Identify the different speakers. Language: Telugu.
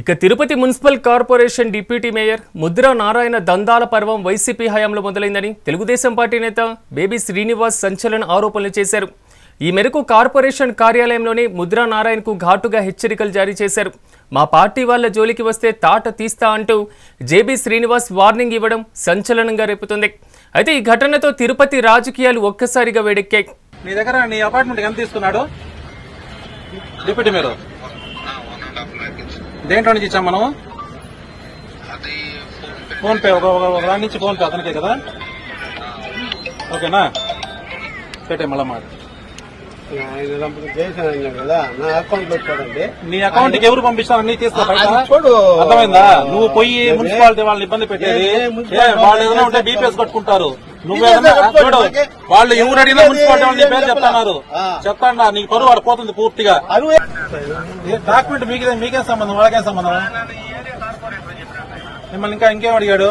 Speaker 1: ఇక Tirupati municipal corporation deputy mayor Mudra Narayana దందాల పర్వం వైసీపీ హయాంలో మొదలైందని తెలుగుదేశం పార్టీ నేత బేబీ శ్రీనివాస్ సంచలన ఆరోపణలు చేశారు. ఈ మేరకు కార్పొరేషన్ కార్యాలయంలోనే ముద్రా నారాయణకు ఘాటుగా హెచ్చరికలు జారీ చేశారు. మా పార్టీ వాళ్ళ జోలికి వస్తే తాట తీస్తా అంటూ జేబీ శ్రీనివాస్ వార్నింగ్ ఇవ్వడం సంచలనంగా రేపుతుంది. అయితే ఈ ఘటనతో తిరుపతి రాజకీయాలు ఒక్కసారిగా వేడెక్కాయి.
Speaker 2: నీ దగ్గర నీ అపార్ట్మెంట్ ఎంత తీసుకున్నాడు? Deputy mayor. దేంట్లో నుంచి ఇచ్చాం మనం ఫోన్ పే ఒక దాని నుంచి ఫోన్ పే అతనికే కదా? ఓకేనా? పెట్టే మళ్ళా మాట.
Speaker 3: నా అకౌంట్
Speaker 2: ఎవరు పంపిస్తావు? అన్ని. అర్థమైందా? నువ్వు పోయి మున్సిపాలిటీ వాళ్ళని ఇబ్బంది పెట్టేది. వాళ్ళు ఏదైనా ఉంటే బీపీఎస్ కట్టుకుంటారు. వాళ్ళు ఎవరు అడిగినా మున్సిపాలిటీ నీ పేరు చెప్తున్నారు. చెప్తాండా నీకు పరువు వాడు పోతుంది పూర్తిగా డాక్యుమెంట్ మీకే మీకేం సంబంధం? వాళ్ళకేం సంబంధం? మిమ్మల్ని ఇంకా ఇంకేం అడిగాడు?